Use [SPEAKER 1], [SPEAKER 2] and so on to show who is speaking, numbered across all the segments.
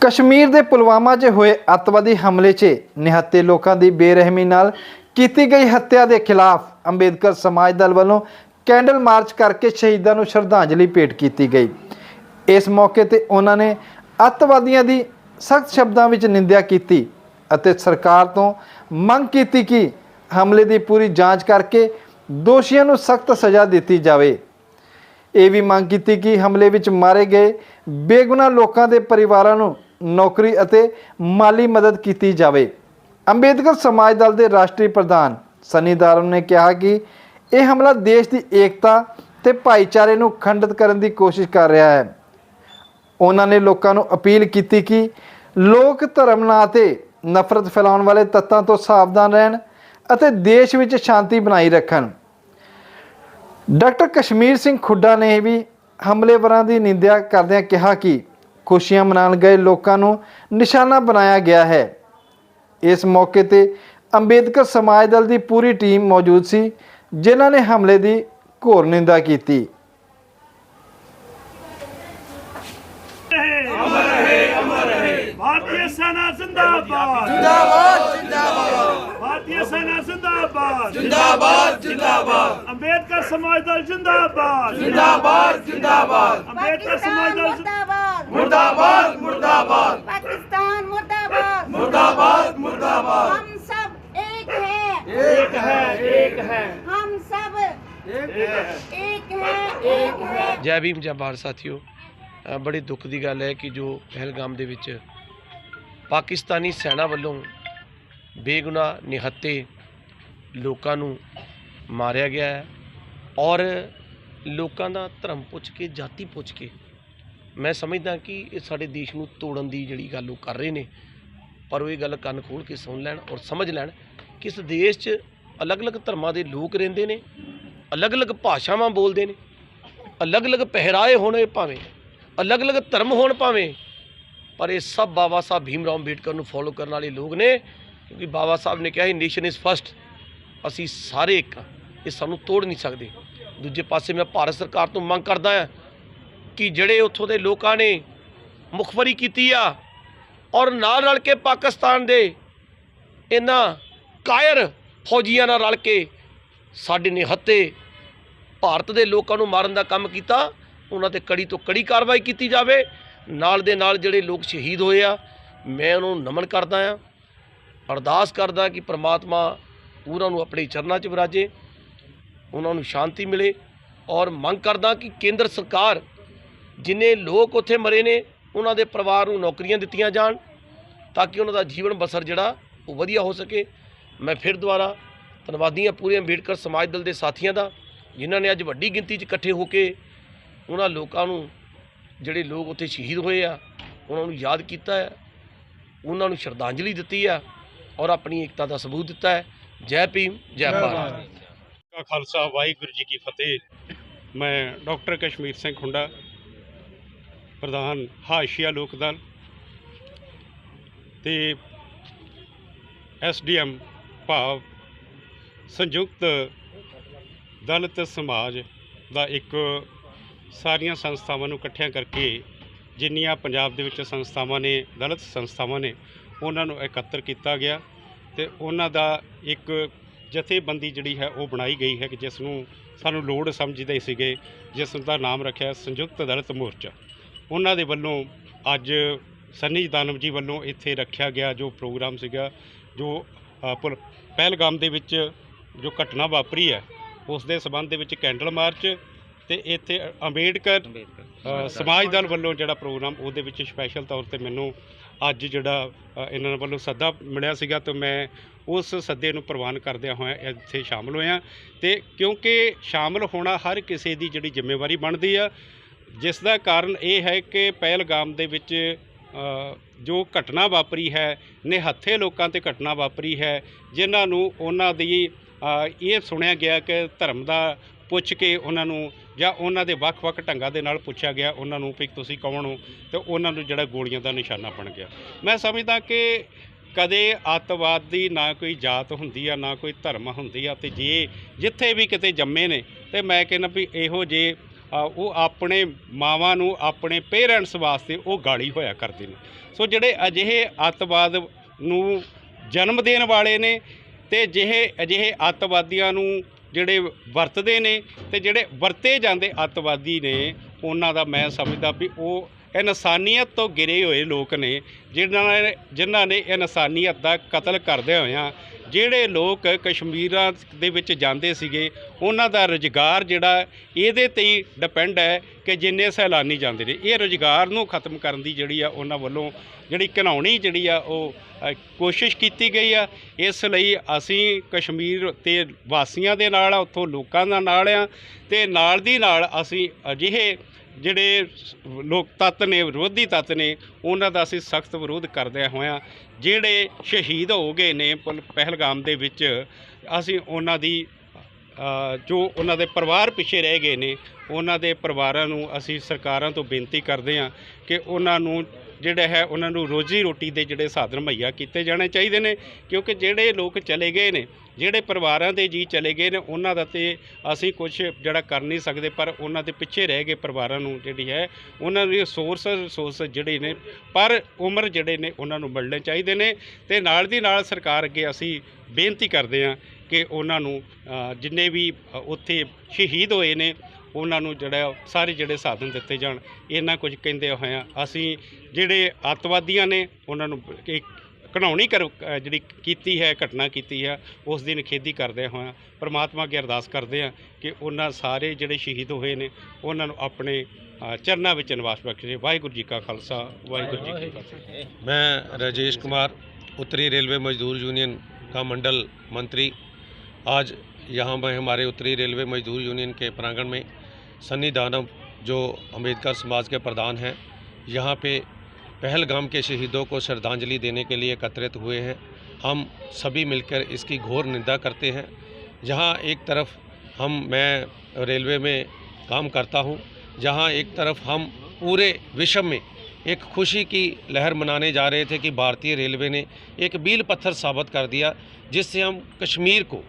[SPEAKER 1] ਕਸ਼ਮੀਰ ਦੇ ਪੁਲਵਾਮਾ 'ਚ ਹੋਏ ਅੱਤਵਾਦੀ ਹਮਲੇ 'ਚ ਨਿਹੱਤੇ ਲੋਕਾਂ ਦੀ ਬੇਰਹਿਮੀ ਨਾਲ ਕੀਤੀ ਗਈ ਹੱਤਿਆ ਦੇ ਖਿਲਾਫ ਅੰਬੇਦਕਰ ਸਮਾਜ ਦਲ ਵੱਲੋਂ ਕੈਂਡਲ ਮਾਰਚ ਕਰਕੇ ਸ਼ਹੀਦਾਂ ਨੂੰ ਸ਼ਰਧਾਂਜਲੀ ਭੇਟ ਕੀਤੀ ਗਈ। ਇਸ ਮੌਕੇ ਤੇ ਉਹਨਾਂ ਨੇ ਅੱਤਵਾਦੀਆਂ ਦੀ ਸਖਤ ਸ਼ਬਦਾਂ ਵਿੱਚ ਨਿੰਦਿਆ ਕੀਤੀ ਅਤੇ ਸਰਕਾਰ ਤੋਂ ਮੰਗ ਕੀਤੀ ਕਿ ਹਮਲੇ ਦੀ ਪੂਰੀ ਜਾਂਚ ਕਰਕੇ ਦੋਸ਼ੀਆਂ ਨੂੰ ਸਖਤ ਸਜ਼ਾ ਦਿੱਤੀ ਜਾਵੇ। ਇਹ ਵੀ ਮੰਗ ਕੀਤੀ ਕਿ ਹਮਲੇ ਵਿੱਚ ਮਾਰੇ ਗਏ ਬੇਗੁਨਾਹ ਲੋਕਾਂ ਦੇ ਪਰਿਵਾਰਾਂ ਨੂੰ ਨੌਕਰੀ ਅਤੇ ਮਾਲੀ ਮਦਦ ਕੀਤੀ ਜਾਵੇ। ਅੰਬੇਦਕਰ ਸਮਾਜ ਦਲ ਦੇ ਰਾਸ਼ਟਰੀ ਪ੍ਰਧਾਨ ਸਨੀ ਦਾਰਮ ਨੇ ਕਿਹਾ ਕਿ ਇਹ ਹਮਲਾ ਦੇਸ਼ ਦੀ ਏਕਤਾ ਤੇ ਭਾਈਚਾਰੇ ਨੂੰ ਖੰਡਿਤ ਕਰਨ ਦੀ ਕੋਸ਼ਿਸ਼ ਕਰ ਰਿਹਾ ਹੈ। ਉਹਨਾਂ ਨੇ ਲੋਕਾਂ ਨੂੰ ਅਪੀਲ ਕੀਤੀ ਕਿ ਲੋਕ ਧਰਮ ਨਾਂ ਤੇ ਨਫ਼ਰਤ ਫੈਲਾਉਣ ਵਾਲੇ ਤੱਤਾਂ ਤੋਂ ਸਾਵਧਾਨ ਰਹਿਣ ਅਤੇ ਦੇਸ਼ ਵਿੱਚ ਸ਼ਾਂਤੀ ਬਣਾਈ ਰੱਖਣ। ਡਾਕਟਰ ਕਸ਼ਮੀਰ ਸਿੰਘ ਖੁੱਡਾ ਨੇ ਵੀ ਹਮਲੇਵਰਾਂ ਦੀ ਨਿੰਦਿਆ ਕਰਦਿਆਂ ਕਿਹਾ ਕਿ ਖੁਸ਼ੀਆਂ ਮਨਾਉਣ ਗਏ ਲੋਕਾਂ ਨੂੰ ਨਿਸ਼ਾਨਾ ਬਣਾਇਆ ਗਿਆ ਹੈ। ਇਸ ਮੌਕੇ ਤੇ ਅੰਬੇਦਕਰ ਸਮਾਜ ਦਲ ਦੀ ਪੂਰੀ ਟੀਮ ਮੌਜੂਦ ਸੀ ਜਿਨ੍ਹਾਂ ਨੇ ਹਮਲੇ ਦੀ ਘੋਰ ਨਿੰਦਾ ਕੀਤੀ।
[SPEAKER 2] ਜ਼ਿੰਦਾਬਾਦ। ਜ਼ਿੰਦਾਬਾਦ ਅੰਬੇਦਕਰ ਸਮਾਜ ਦਲ ਜ਼ਿੰਦਾਬਾਦ। ਜ਼ਿੰਦਾਬਾਦ ਜ਼ਿੰਦਾਬਾਦ। ਅੰਬੇਦਕਰ
[SPEAKER 3] ਸਮਾਜ
[SPEAKER 2] ਦਲ
[SPEAKER 3] मुर्दाबाद
[SPEAKER 2] मुर्दाबाद
[SPEAKER 3] पाकिस्तान मुर्दाबाद
[SPEAKER 2] मुर्दाबाद मुर्दाबाद
[SPEAKER 3] हम सब एक हैं
[SPEAKER 2] एक है एक है
[SPEAKER 3] हम सब
[SPEAKER 2] एक है
[SPEAKER 3] एक हैं एक हैं
[SPEAKER 4] ਜੈ ਭੀਮ ਜੈ ਭਾਰਤ ਸਾਥੀਓ ਅ, ਬੜੀ ਦੁੱਖ ਦੀ ਗੱਲ ਹੈ ਕਿ ਜੋ ਪਹਿਲਗਾਮ ਦੇ ਵਿੱਚ ਪਾਕਿਸਤਾਨੀ ਸੈਨਾ ਵੱਲੋਂ ਬੇਗੁਨਾਹ ਨਿਹੱਤੇ ਲੋਕਾਂ ਨੂੰ ਮਾਰਿਆ ਗਿਆ ਹੈ ਔਰ ਲੋਕਾਂ ਦਾ ਧਰਮ ਪੁੱਛ ਕੇ ਜਾਤੀ ਪੁੱਛ ਕੇ ਮੈਂ ਸਮਝਦਾ ਕਿ ਇਹ ਸਾਡੇ ਦੇਸ਼ ਨੂੰ ਤੋੜਨ ਦੀ ਜਿਹੜੀ ਗੱਲ ਉਹ ਕਰ ਰਹੇ ਨੇ, ਪਰ ਉਹ ਇਹ ਗੱਲ ਕੰਨ ਖੋਲ ਕੇ ਸੁਣ ਲੈਣ ਔਰ ਸਮਝ ਲੈਣ ਕਿ ਇਸ ਦੇਸ਼ 'ਚ ਅਲੱਗ-ਅਲੱਗ ਧਰਮਾਂ ਦੇ ਲੋਕ ਰਹਿੰਦੇ ਨੇ, ਅਲੱਗ-ਅਲੱਗ ਭਾਸ਼ਾਵਾਂ ਬੋਲਦੇ ਨੇ, ਅਲੱਗ-ਅਲੱਗ ਪਹਿਰਾਏ ਹੋਣੇ ਭਾਵੇਂ, ਅਲੱਗ-ਅਲੱਗ ਧਰਮ ਹੋਣ ਭਾਵੇਂ, ਪਰ ਇਹ ਸਭ ਬਾਬਾ ਸਾਹਿਬ ਭੀਮ ਰਾਓ ਅੰਬੇਡਕਰ ਨੂੰ ਫੋਲੋ ਕਰਨ ਵਾਲੇ ਲੋਕ ਨੇ, ਕਿਉਂਕਿ ਬਾਬਾ ਸਾਹਿਬ ਨੇ ਕਿਹਾ ਸੀ ਨੇਸ਼ਨ ਇਜ਼ ਫਸਟ ਅਸੀਂ ਸਾਰੇ ਇੱਕ ਹਾਂ, ਇਹ ਸਾਨੂੰ ਤੋੜ ਨਹੀਂ ਸਕਦੇ। ਦੂਜੇ ਪਾਸੇ ਮੈਂ ਭਾਰਤ ਸਰਕਾਰ ਤੋਂ ਮੰਗ ਕਰਦਾ ਹਾਂ ਕਿ ਜਿਹੜੇ ਉੱਥੋਂ ਦੇ ਲੋਕਾਂ ਨੇ ਮੁਖਬਰੀ ਕੀਤੀ ਆ ਔਰ ਨਾਲ ਰਲ ਕੇ ਪਾਕਿਸਤਾਨ ਦੇ ਇਹਨਾਂ ਕਾਇਰ ਫੌਜੀਆਂ ਨਾਲ ਰਲ ਕੇ ਸਾਡੇ ਨਿਹੱਤੇ ਭਾਰਤ ਦੇ ਲੋਕਾਂ ਨੂੰ ਮਾਰਨ ਦਾ ਕੰਮ ਕੀਤਾ, ਉਹਨਾਂ ਤੇ ਕੜੀ ਤੋਂ ਕੜੀ ਕਾਰਵਾਈ ਕੀਤੀ ਜਾਵੇ। ਨਾਲ ਦੇ ਨਾਲ ਜਿਹੜੇ ਲੋਕ ਸ਼ਹੀਦ ਹੋਏ ਆ, ਮੈਂ ਉਹਨਾਂ ਨੂੰ ਨਮਨ ਕਰਦਾ ਆ, ਅਰਦਾਸ ਕਰਦਾ ਕਿ ਪ੍ਰਮਾਤਮਾ ਉਹਨਾਂ ਨੂੰ ਆਪਣੇ ਚਰਨਾਂ 'ਚ ਵਿਰਾਜੇ, ਉਹਨਾਂ ਨੂੰ ਸ਼ਾਂਤੀ ਮਿਲੇ ਔਰ ਮੰਗ ਕਰਦਾ ਕਿ ਕੇਂਦਰ ਸਰਕਾਰ ਜਿਨੇ ਲੋਕ ਉੱਥੇ ਮਰੇ ਨੇ ਉਹਨਾਂ ਦੇ ਪਰਿਵਾਰ ਨੂੰ ਨੌਕਰੀਆਂ ਦਿੱਤੀਆਂ ਜਾਣ ਤਾਂ ਕਿ ਉਹਨਾਂ ਦਾ ਜੀਵਨ ਬਸਰ ਜਿਹੜਾ ਉਹ ਵਧੀਆ ਹੋ ਸਕੇ। ਮੈਂ ਫਿਰ ਦੁਬਾਰਾ ਧੰਨਵਾਦੀ ਹਾਂ ਪੂਰੇ ਅੰਬੇਡਕਰ ਸਮਾਜ ਦਲ ਦੇ ਸਾਥੀਆਂ ਦਾ ਜਿਨ੍ਹਾਂ ਨੇ ਅੱਜ ਵੱਡੀ ਗਿਣਤੀ 'ਚ ਇਕੱਠੇ ਹੋ ਕੇ ਉਹਨਾਂ ਲੋਕਾਂ ਨੂੰ ਜਿਹੜੇ ਲੋਕ ਉੱਥੇ ਸ਼ਹੀਦ ਹੋਏ ਆ ਉਹਨਾਂ ਨੂੰ ਯਾਦ ਕੀਤਾ ਹੈ ਉਹਨਾਂ ਨੂੰ ਸ਼ਰਧਾਂਜਲੀ ਦਿੱਤੀ ਆ ਔਰ ਆਪਣੀ ਏਕਤਾ ਦਾ ਸਬੂਤ ਦਿੱਤਾ ਹੈ। ਜੈ ਭੀਮ ਜੈ ਭਾਰਤ।
[SPEAKER 5] ਕਾ ਖਾਲਸਾ ਵਾਹਿਗੁਰੂ ਜੀ ਕੀ ਫਤਿਹ। ਮੈਂ ਡਾਕਟਰ ਕਸ਼ਮੀਰ ਸਿੰਘ ਖੁੰਡਾ ਪ੍ਰਧਾਨ ਹਾਸ਼ੀਆ ਲੋਕ ਦਲ ਤੇ ਐਸਡੀਐਮ ਭਾਵ ਸੰਯੁਕਤ ਦਲਿਤ ਸਮਾਜ ਦਾ ਇੱਕ ਸਾਰੀਆਂ ਸੰਸਥਾਵਾਂ ਨੂੰ ਇਕੱਠਿਆਂ ਕਰਕੇ ਜਿੰਨੀਆਂ ਪੰਜਾਬ ਦੇ ਵਿੱਚ ਸੰਸਥਾਵਾਂ ਨੇ, ਦਲਿਤ ਸੰਸਥਾਵਾਂ ਨੇ, ਉਹਨਾਂ ਨੂੰ ਇਕੱਤਰ ਕੀਤਾ ਗਿਆ ਤੇ ਉਹਨਾਂ ਦਾ ਇੱਕ ਜਥੇਬੰਦੀ ਜਿਹੜੀ ਹੈ ਉਹ ਬਣਾਈ ਗਈ ਹੈ ਕਿ ਜਿਸ ਨੂੰ ਸਾਨੂੰ ਲੋੜ ਸਮਝਦੇ ਸੀਗੇ, ਜਿਸ ਦਾ ਨਾਮ ਰੱਖਿਆ ਸੰਯੁਕਤ ਦਲਿਤ ਮੋਰਚਾ। ਉਹਨਾਂ ਦੇ ਵੱਲੋਂ ਅੱਜ ਸੰਨੀ ਦਾਨਵ ਜੀ ਵੱਲੋਂ ਇੱਥੇ ਰੱਖਿਆ ਗਿਆ ਜੋ ਪ੍ਰੋਗਰਾਮ ਸੀਗਾ, ਜੋ ਪੁਲ- ਪਹਿਲਗਾਮ ਦੇ ਵਿੱਚ ਜੋ ਘਟਨਾ ਵਾਪਰੀ ਹੈ, ਉਸ ਦੇ ਸਬੰਧ ਦੇ ਵਿੱਚ ਕੈਂਡਲ ਮਾਰਚ ਤੇ ਇੱਥੇ ਅੰਬੇਡਕਰ ਸਮਾਜ ਦਲ ਵੱਲੋਂ ਜਿਹੜਾ ਪ੍ਰੋਗਰਾਮ ਉਹਦੇ ਵਿੱਚ ਸਪੈਸ਼ਲ ਤੌਰ ਤੇ ਮੈਨੂੰ ਅੱਜ ਜਿਹੜਾ ਇਹਨਾਂ ਵੱਲੋਂ ਸੱਦਾ ਮਿਲਿਆ ਸੀਗਾ ਤੇ ਮੈਂ ਉਸ ਸੱਦੇ ਨੂੰ ਪ੍ਰਵਾਨ ਕਰਦਿਆਂ ਹੋਇਆ ਇੱਥੇ ਸ਼ਾਮਲ ਹੋਇਆ ਤੇ ਕਿਉਂਕਿ ਸ਼ਾਮਲ ਹੋਣਾ ਹਰ ਕਿਸੇ ਦੀ ਜਿਹੜੀ ਜ਼ਿੰਮੇਵਾਰੀ ਬਣਦੀ ਆ ਜਿਸ ਦਾ ਕਾਰਨ ਇਹ ਹੈ ਕਿ ਪਹਿਲਗਾਮ ਦੇ ਵਿੱਚ ਜੋ ਘਟਨਾ ਵਾਪਰੀ ਹੈ, ਨਿਹੱਥੇ ਲੋਕਾਂ ਤੇ ਘਟਨਾ ਵਾਪਰੀ ਹੈ, ਜਿਨ੍ਹਾਂ ਨੂੰ ਉਹਨਾਂ ਦੀ ਇਹ ਸੁਣਿਆ ਗਿਆ ਕਿ ਧਰਮ ਦਾ ਪੁੱਛ ਕੇ ਉਹਨਾਂ ਨੂੰ ਜਾਂ ਉਹਨਾਂ ਦੇ ਵੱਖ-ਵੱਖ ਢੰਗਾਂ ਦੇ ਨਾਲ ਪੁੱਛਿਆ ਗਿਆ, ਉਹਨਾਂ ਨੂੰ ਵੀ ਤੁਸੀਂ ਕੌਣ ਹੋ? ਤੇ ਉਹਨਾਂ ਨੂੰ ਜਿਹੜਾ ਗੋਲੀਆਂ ਦਾ ਨਿਸ਼ਾਨਾ ਬਣ ਗਿਆ। ਮੈਂ ਸਮਝਦਾ ਕਿ ਕਦੇ ਅੱਤਵਾਦ ਦੀ ਨਾ ਕੋਈ ਜਾਤ ਹੁੰਦੀ ਆ, ਨਾ ਕੋਈ ਧਰਮ ਹੁੰਦੀ ਆ, ਤੇ ਜੇ ਜਿੱਥੇ ਵੀ ਕਿਤੇ ਜੰਮੇ ਨੇ, ਤੇ ਮੈਂ ਕਹਿੰਦਾ ਵੀ ਇਹੋ ਜੇ ਉਹ ਆਪਣੇ ਮਾਵਾਂ ਨੂੰ, ਆਪਣੇ ਪੇਰੈਂਟਸ ਵਾਸਤੇ ਉਹ ਗਾਲੀ ਹੋਇਆ ਕਰਦੇ ਨੇ। ਸੋ ਜਿਹੜੇ ਅਜਿਹੇ ਅੱਤਵਾਦ ਨੂੰ ਜਨਮ ਦੇਣ ਵਾਲੇ ਨੇ ਤੇ ਜਿਹੇ, ਅਜਿਹੇ ਅੱਤਵਾਦੀਆਂ ਨੂੰ ਜਿਹੜੇ ਵਰਤਦੇ ਨੇ ਤੇ ਜਿਹੜੇ ਵਰਤੇ ਜਾਂਦੇ ਅੱਤਵਾਦੀ ਨੇ, ਉਹਨਾਂ ਦਾ ਮੈਂ ਸਮਝਦਾ ਵੀ ਉਹ ਇਨਸਾਨੀਅਤ ਤੋਂ ਗਿਰੇ ਹੋਏ ਲੋਕ ਨੇ, ਜਿਨ੍ਹਾਂ ਨੇ ਜਿਨ੍ਹਾਂ ਨੇ ਇਨਸਾਨੀਅਤ ਦਾ ਕਤਲ ਕਰਦੇ ਹੋਇਆਂ ਜਿਹੜੇ ਲੋਕ ਕਸ਼ਮੀਰਾਂ ਦੇ ਵਿੱਚ ਜਾਂਦੇ ਸੀਗੇ, ਉਹਨਾਂ ਦਾ ਰੁਜ਼ਗਾਰ ਜਿਹੜਾ, ਇਹਦੇ ਤੇ ਹੀ ਡਿਪੈਂਡ ਹੈ ਕਿ ਜਿੰਨੇ ਸੈਲਾਨੀ ਜਾਂਦੇ ਨੇ। ਇਹ ਰੁਜ਼ਗਾਰ ਨੂੰ ਖਤਮ ਕਰਨ ਦੀ ਜਿਹੜੀ ਆ, ਉਹਨਾਂ ਵੱਲੋਂ ਜਿਹੜੀ ਘਿਨਾਉਣੀ ਜਿਹੜੀ ਆ, ਉਹ ਕੋਸ਼ਿਸ਼ ਕੀਤੀ ਗਈ ਆ। ਇਸ ਲਈ ਅਸੀਂ ਕਸ਼ਮੀਰ ਤੇ ਵਾਸੀਆਂ ਦੇ ਨਾਲ ਆ, ਉੱਥੋਂ ਲੋਕਾਂ ਦਾ ਨਾਲ ਆ ਤੇ ਨਾਲ ਦੀ ਨਾਲ ਅਸੀਂ ਅਜਿਹੇ ਜਿਹੜੇ ਲੋਕ ਤੱਤ ਨੇ, ਵਿਰੋਧੀ ਤੱਤ ਨੇ, ਉਹਨਾਂ ਦਾ ਅਸੀਂ ਸਖਤ ਵਿਰੋਧ ਕਰਦੇ ਹੋਇਆਂ ਜਿਹੜੇ ਸ਼ਹੀਦ ਹੋ ਗਏ ਨੇ ਪੁਲ- ਪਹਿਲਗਾਮ ਦੇ ਵਿੱਚ, ਅਸੀਂ ਉਹਨਾਂ ਦੀ ਜੋ ਉਹਨਾਂ ਦੇ ਪਰਿਵਾਰ ਪਿੱਛੇ ਰਹਿ ਗਏ ਨੇ, ਉਹਨਾਂ ਦੇ ਪਰਿਵਾਰਾਂ ਨੂੰ ਅਸੀਂ ਸਰਕਾਰਾਂ ਤੋਂ ਬੇਨਤੀ ਕਰਦੇ ਹਾਂ ਕਿ ਉਹਨਾਂ ਨੂੰ ਜਿਹੜਾ ਹੈ, ਉਹਨਾਂ ਨੂੰ ਰੋਜ਼ੀ ਰੋਟੀ ਦੇ ਜਿਹੜੇ ਸਾਧਨ ਮੁਹੱਈਆ ਕੀਤੇ ਜਾਣੇ ਚਾਹੀਦੇ ਨੇ, ਕਿਉਂਕਿ ਜਿਹੜੇ ਲੋਕ ਚਲੇ ਗਏ ਨੇ ਜਿਹੜੇ ਪਰਿਵਾਰਾਂ ਦੇ ਜੀ ਚਲੇ ਗਏ ਨੇ, ਉਹਨਾਂ ਦਾ ਤੇ ਅਸੀਂ ਕੁਝ ਜਿਹੜਾ ਕਰ ਨਹੀਂ ਸਕਦੇ, ਪਰ ਉਹਨਾਂ ਦੇ ਪਿੱਛੇ ਰਹਿ ਗਏ ਪਰਿਵਾਰਾਂ ਨੂੰ ਜਿਹੜੀ ਹੈ, ਉਹਨਾਂ ਦੇ ਸੋਰਸ ਰਿਸੋਰਸ ਜਿਹੜੇ ਨੇ, ਪਰ ਉਮਰ ਜਿਹੜੇ ਨੇ, ਉਹਨਾਂ ਨੂੰ ਮਿਲਣੇ ਚਾਹੀਦੇ ਨੇ ਤੇ ਨਾਲ ਦੀ ਨਾਲ ਸਰਕਾਰ ਅੱਗੇ ਅਸੀਂ ਬੇਨਤੀ ਕਰਦੇ ਹਾਂ ਕਿ ਉਹਨਾਂ ਨੂੰ ਜਿੰਨੇ ਵੀ ਉੱਥੇ ਸ਼ਹੀਦ ਹੋਏ ਨੇ, ਉਹਨਾਂ ਨੂੰ ਜਿਹੜਾ, ਸਾਰੇ ਜਿਹੜੇ ਸਾਧਨ ਦਿੱਤੇ ਜਾਣ। ਇਹਨਾਂ ਕੁਝ ਕਹਿੰਦੇ ਹੋਇਆਂ ਅਸੀਂ ਜਿਹੜੇ ਅੱਤਵਾਦੀਆਂ ਨੇ, ਉਹਨਾਂ ਨੂੰ ਇੱਕ ਘਣਾਉਣੀ ਕਰ ਅ, ਜਿਹੜੀ ਕੀਤੀ ਹੈ ਘਟਨਾ ਕੀਤੀ ਹੈ ਉਸ ਦੀ ਨਿਖੇਧੀ ਕਰਦੇ ਹੋਇਆਂ ਪ੍ਰਮਾਤਮਾ ਅੱਗੇ ਅਰਦਾਸ ਕਰਦੇ ਹਾਂ ਕਿ ਉਹਨਾਂ ਸਾਰੇ ਜਿਹੜੇ ਸ਼ਹੀਦ ਹੋਏ ਨੇ ਉਹਨਾਂ ਨੂੰ ਆਪਣੇ ਅ, ਚਰਨਾਂ ਵਿੱਚ ਨਿਵਾਸ ਬਖਸ਼ੇ ਵਾਹਿਗੁਰੂ ਜੀ ਕਾ ਖਾਲਸਾ ਵਾਹਿਗੁਰੂ ਜੀ ਕੀ ਫਤਿਹ
[SPEAKER 6] मैं राजेश कुमार उत्तरी रेलवे मजदूर यूनियन का मंडल मंत्री आज यहाँ मैं हमारे उत्तरी रेलवे मजदूर यूनियन के प्रांगण में सन्नी दानव जो अम्बेडकर समाज के प्रधान हैं यहाँ पे पहलगाम के शहीदों को श्रद्धांजलि देने के लिए एकत्रित हुए हैं। हम सभी मिलकर इसकी घोर निंदा करते हैं। जहाँ एक तरफ़ हम, मैं रेलवे में काम करता हूँ, जहाँ एक तरफ़ हम पूरे विश्व में एक खुशी की लहर मनाने जा रहे थे कि भारतीय रेलवे ने एक मील पत्थर साबित कर दिया, जिससे हम कश्मीर को,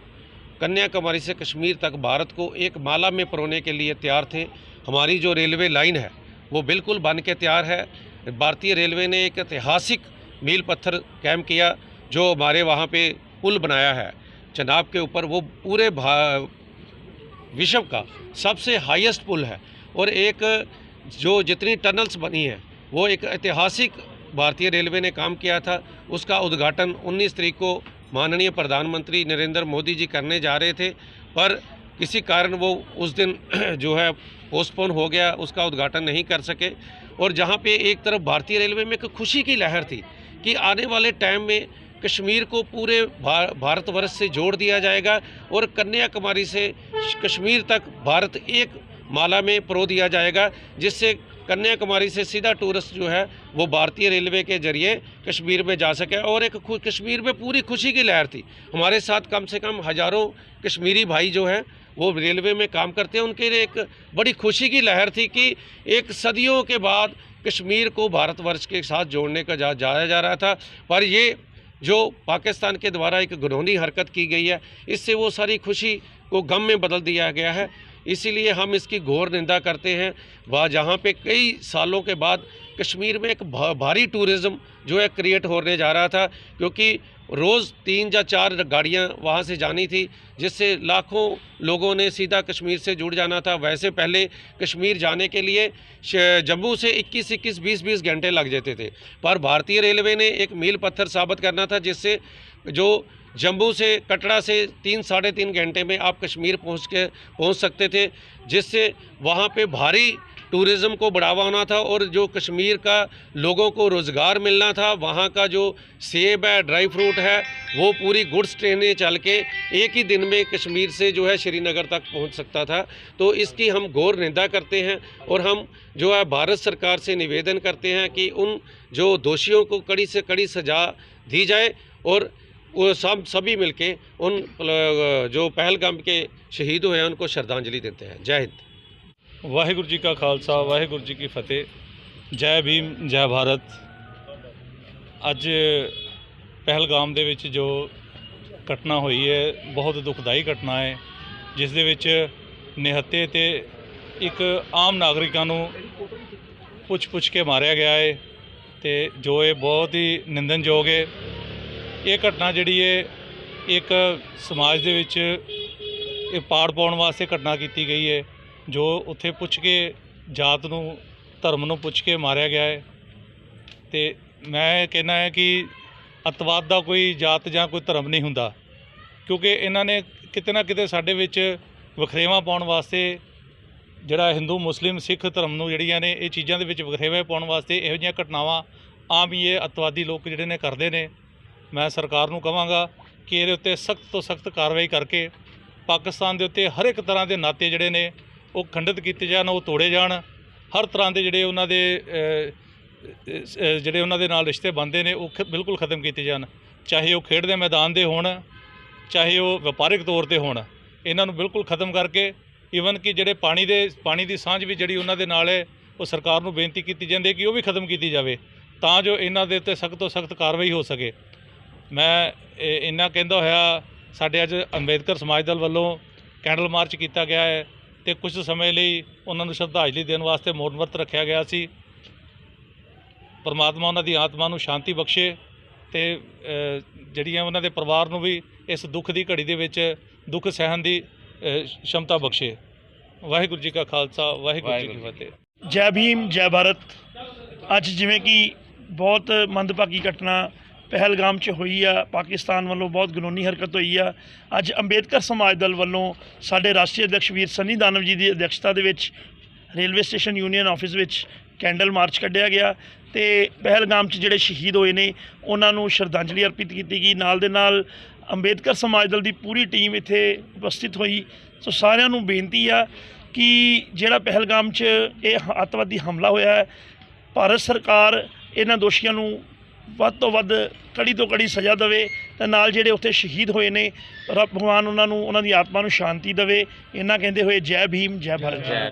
[SPEAKER 6] कन्याकुमारी से कश्मीर तक भारत को एक माला में परोने के लिए तैयार थे। हमारी जो रेलवे लाइन है, वो बिल्कुल बन के तैयार है। भारतीय रेलवे ने एक ऐतिहासिक मील पत्थर कैम किया, जो हमारे वहाँ पे पुल बनाया है। चनाब के ऊपर वो पूरे विश्व का सबसे हाईएस्ट पुल है और एक जो जितनी टनल्स बनी है, वो एक ऐतिहासिक भारतीय रेलवे ने काम किया था। उसका उद्घाटन 19 तारीख को माननीय प्रधानमंत्री नरेंद्र मोदी जी करने जा रहे थे, पर किसी कारण वो उस दिन जो है पोस्टपोन हो गया, उसका उद्घाटन नहीं कर सके। और जहाँ पे एक तरफ़ भारतीय रेलवे में एक खुशी की लहर थी कि आने वाले टाइम में कश्मीर को पूरे भा, भारतवर्ष से जोड़ दिया जाएगा और कन्याकुमारी से कश्मीर तक भारत एक माला में परो दिया जाएगा जिससे कन्याकुमारी से सीधा टूरिस्ट जो है वो भारतीय रेलवे के ज़रिए कश्मीर में जा सके। और एक कश्मीर में पूरी खुशी की लहर थी। हमारे साथ कम से कम हज़ारों कश्मीरी भाई जो हैं वो रेलवे में काम करते हैं। उनके लिए एक बड़ी खुशी की लहर थी कि एक सदियों के बाद कश्मीर को भारतवर्ष के साथ जोड़ने का जा, जाया जा रहा था। पर ये जो पाकिस्तान के द्वारा एक घिनौनी हरकत की गई है इससे वो सारी खुशी को गम में बदल दिया गया है। इसीलिए हम इसकी घोर निंदा करते हैं। वह जहाँ पे कई सालों के बाद कश्मीर में एक भारी टूरिज़्म जो है क्रिएट होने जा रहा था क्योंकि रोज़ तीन या चार गाड़ियाँ वहाँ से जानी थी, जिससे लाखों लोगों ने सीधा कश्मीर से जुड़ जाना था। वैसे पहले कश्मीर जाने के लिए जम्मू से 21 21 20 20 घंटे लग जाते थे। पर भारतीय रेलवे ने एक मील पत्थर साबित करना था, जिससे जो जम्मू से कटरा से तीन, साढ़े तीन घंटे में आप कश्मीर पहुँच के, पहुँच सकते थे, जिससे वहाँ पे भारी टूरिज़्म को बढ़ावा होना था और जो कश्मीर का लोगों को रोज़गार मिलना था, वहाँ का जो सेब है, ड्राई फ्रूट है, वो पूरी गुड्स ट्रेनें चल के एक ही दिन में कश्मीर से जो है श्रीनगर तक पहुँच सकता था। तो इसकी हम गौर निंदा करते हैं और हम जो है भारत सरकार से निवेदन करते हैं कि उन जो दोषियों को कड़ी से कड़ी सजा दी जाए और वो सब, सभी मिलके उन जो पहलगाम के शहीद हुए हैं, उनको श्रद्धांजलि देते हैं। जय हिंद।
[SPEAKER 7] ਵਾਹਿਗੁਰੂ ਜੀ ਕਾ ਖਾਲਸਾ, ਵਾਹਿਗੁਰੂ ਜੀ ਕੀ ਫਤਿਹ। ਜੈ ਭੀਮ, ਜੈ ਭਾਰਤ। ਅੱਜ ਪਹਿਲਗਾਮ ਦੇ ਵਿੱਚ ਜੋ ਘਟਨਾ ਹੋਈ ਹੈ, ਬਹੁਤ ਦੁਖਦਾਈ ਘਟਨਾ ਹੈ, ਜਿਸ ਦੇ ਵਿੱਚ ਨਿਹੱਤੇ ਤੇ ਇੱਕ ਆਮ ਨਾਗਰਿਕਾਂ ਨੂੰ ਪੁੱਛ ਪੁੱਛ ਕੇ ਮਾਰਿਆ ਗਿਆ ਹੈ ਤੇ ਜੋ ਇਹ ਬਹੁਤ ਹੀ ਨਿੰਦਨਯੋਗ ਹੈ, ਇਹ ਘਟਨਾ ਜਿਹੜੀ ਹੈ, ਇੱਕ ਸਮਾਜ ਦੇ ਵਿੱਚ ਇਹ ਪਾੜ ਪਾਉਣ ਵਾਸਤੇ ਘਟਨਾ ਕੀਤੀ ਗਈ ਹੈ। ਜੋ ਉੱਥੇ ਪੁੱਛ ਕੇ ਜਾਤ ਨੂੰ, ਧਰਮ ਨੂੰ ਪੁੱਛ ਕੇ ਮਾਰਿਆ ਗਿਆ ਹੈ। ਤੇ ਮੈਂ ਕਹਿਣਾ ਹੈ ਕਿ ਅਤਵਾਦ ਦਾ ਕੋਈ ਜਾਤ ਜਾਂ ਕੋਈ ਧਰਮ ਨਹੀਂ ਹੁੰਦਾ। ਕਿਉਂਕਿ ਇਹਨਾਂ ਨੇ ਕਿਤੇ ਨਾ ਕਿਤੇ ਸਾਡੇ ਵਿੱਚ ਵਖਰੇਵਾਂ ਪਾਉਣ ਵਾਸਤੇ ਜਿਹੜਾ ਹਿੰਦੂ, ਮੁਸਲਿਮ, ਸਿੱਖ ਧਰਮ ਨੂੰ ਜਿਹੜੀਆਂ ਨੇ, ਇਹ ਚੀਜ਼ਾਂ ਦੇ ਵਿੱਚ ਵਖਰੇਵੇਂ ਪਾਉਣ ਵਾਸਤੇ ਇਹੋ ਜਿਹੀਆਂ ਘਟਨਾਵਾਂ ਆਮ ਹੀ ਇਹ ਅਤਵਾਦੀ ਲੋਕ ਜਿਹੜੇ ਨੇ ਕਰਦੇ ਨੇ। ਮੈਂ ਸਰਕਾਰ ਨੂੰ ਕਹਾਂਗਾ ਕਿ ਇਹਦੇ ਉੱਤੇ ਸਖਤ ਤੋਂ ਸਖਤ ਕਾਰਵਾਈ ਕਰਕੇ ਪਾਕਿਸਤਾਨ ਦੇ ਉੱਤੇ ਹਰ ਇੱਕ ਤਰ੍ਹਾਂ ਦੇ ਨਾਤੇ ਜਿਹੜੇ ਨੇ ਉਹ ਖੰਡਿਤ ਕੀਤੇ ਜਾਣ, ਉਹ ਤੋੜੇ ਜਾਣ, ਹਰ ਤਰ੍ਹਾਂ ਦੇ ਜਿਹੜੇ ਉਹਨਾਂ ਦੇ ਜਿਹੜੇ ਉਹਨਾਂ ਦੇ ਨਾਲ ਰਿਸ਼ਤੇ ਬਣਦੇ ਨੇ, ਉਹ ਖ- ਬਿਲਕੁਲ ਖਤਮ ਕੀਤੇ ਜਾਣ। ਚਾਹੇ ਉਹ ਖੇਡ ਦੇ ਮੈਦਾਨ ਦੇ ਹੋਣ, ਚਾਹੇ ਉਹ ਵਪਾਰਿਕ ਤੌਰ ਤੇ ਹੋਣ, ਇਹਨਾਂ ਨੂੰ ਬਿਲਕੁਲ ਖਤਮ ਕਰਕੇ ਈਵਨ ਕਿ ਜਿਹੜੇ ਪਾਣੀ ਦੇ, ਪਾਣੀ ਦੀ ਸਾਂਝ ਵੀ ਜਿਹੜੀ ਉਹਨਾਂ ਦੇ ਨਾਲ ਹੈ, ਉਹ ਸਰਕਾਰ ਨੂੰ ਬੇਨਤੀ ਕੀਤੀ ਜਾਂਦੀ ਹੈ ਕਿ ਉਹ ਵੀ ਖਤਮ ਕੀਤੀ ਜਾਵੇ, ਤਾਂ ਜੋ ਇਹਨਾਂ ਦੇ ਉੱਤੇ ਸਖਤ ਤੋਂ ਸਖਤ ਕਾਰਵਾਈ ਹੋ ਸਕੇ। ਮੈਂ ਇਹ ਇੰਨਾ ਕਹਿੰਦਾ ਹੋਇਆ, ਸਾਡੇ ਅੱਜ ਅੰਬੇਦਕਰ ਸਮਾਜ ਦਲ ਵੱਲੋਂ ਕੈਂਡਲ ਮਾਰਚ ਕੀਤਾ ਗਿਆ ਹੈ। ਤੇ ਕੁਝ ਸਮੇਂ ਲਈ ਉਹਨਾਂ ਨੂੰ ਸ਼ਰਧਾਂਜਲੀ ਦੇਣ ਵਾਸਤੇ ਮੌਨ ਵਰਤ ਰੱਖਿਆ ਗਿਆ ਸੀ। ਪਰਮਾਤਮਾ ਉਹਨਾਂ ਦੀ ਆਤਮਾ ਨੂੰ ਸ਼ਾਂਤੀ ਬਖਸ਼ੇ ਤੇ ਜਿਹੜੀਆਂ ਉਹਨਾਂ ਦੇ ਪਰਿਵਾਰ ਨੂੰ ਵੀ ਇਸ ਦੁੱਖ ਦੀ ਘੜੀ ਦੇ ਵਿੱਚ ਦੁੱਖ ਸਹਿਣ ਦੀ ਸ਼ਮਤਾ ਬਖਸ਼ੇ। ਵਾਹਿਗੁਰੂ ਜੀ ਕਾ ਖਾਲਸਾ ਵਾਹਿਗੁਰੂ ਜੀ ਕੀ ਫਤਿਹ।
[SPEAKER 2] ਜੈ ਭੀਮ ਜੈ ਭਾਰਤ। ਅੱਜ ਜਿਵੇਂ ਕਿ ਬਹੁਤ ਮੰਦਭਾਗੀ ਘਟਨਾ ਪਹਿਲਗਾਮ 'ਚ ਹੋਈ ਆ, ਪਾਕਿਸਤਾਨ ਵੱਲੋਂ ਬਹੁਤ ਗਨੋਨੀ ਹਰਕਤ ਹੋਈ ਆ। ਅੱਜ ਅੰਬੇਦਕਰ ਸਮਾਜ ਦਲ ਵੱਲੋਂ ਸਾਡੇ ਰਾਸ਼ਟਰੀ ਅਧਿਕਸ਼ ਵੀਰ ਸੰਨੀ ਦਾਨਵ ਜੀ ਦੀ ਅਧਿਕਸ਼ਤਾ ਦੇ ਵਿੱਚ ਰੇਲਵੇ ਸਟੇਸ਼ਨ ਯੂਨੀਅਨ ਆਫਿਸ ਵਿੱਚ ਕੈਂਡਲ ਮਾਰਚ ਕੱਢਿਆ ਗਿਆ ਤੇ ਪਹਿਲਗਾਮ 'ਚ ਜਿਹੜੇ ਸ਼ਹੀਦ ਹੋਏ ਨੇ, ਉਹਨਾਂ ਨੂੰ ਸ਼ਰਧਾਂਜਲੀ ਅਰਪਿਤ ਕੀਤੀ ਗਈ। ਨਾਲ ਦੇ ਨਾਲ ਅੰਬੇਦਕਰ ਸਮਾਜ ਦਲ ਦੀ ਪੂਰੀ ਟੀਮ ਇੱਥੇ ਉਪਸਥਿਤ ਹੋਈ। ਸੋ ਸਾਰਿਆਂ ਨੂੰ ਬੇਨਤੀ ਆ ਕਿ ਜਿਹੜਾ ਪਹਿਲਗਾਮ 'ਚ ਇਹ ਅੱਤਵਾਦੀ ਹਮਲਾ ਹੋਇਆ ਹੈ, ਭਾਰਤ ਸਰਕਾਰ ਇਹਨਾਂ ਦੋਸ਼ੀਆਂ ਨੂੰ ਵੱਧ ਤੋਂ ਵੱਧ ਕੜੀ ਤੋਂ ਕੜੀ ਸਜ਼ਾ ਦੇਵੇ ਤੇ ਨਾਲ ਜਿਹੜੇ ਉੱਥੇ ਸ਼ਹੀਦ ਹੋਏ ਨੇ, ਰੱਬ ਭਗਵਾਨ ਉਹਨਾਂ ਨੂੰ, ਉਹਨਾਂ ਦੀ ਆਤਮਾ ਨੂੰ ਸ਼ਾਂਤੀ ਦੇਵੇ। ਇਹਨਾਂ ਕਹਿੰਦੇ ਹੋਏ ਜੈ ਭੀਮ, ਜੈ ਭਾਰਤ।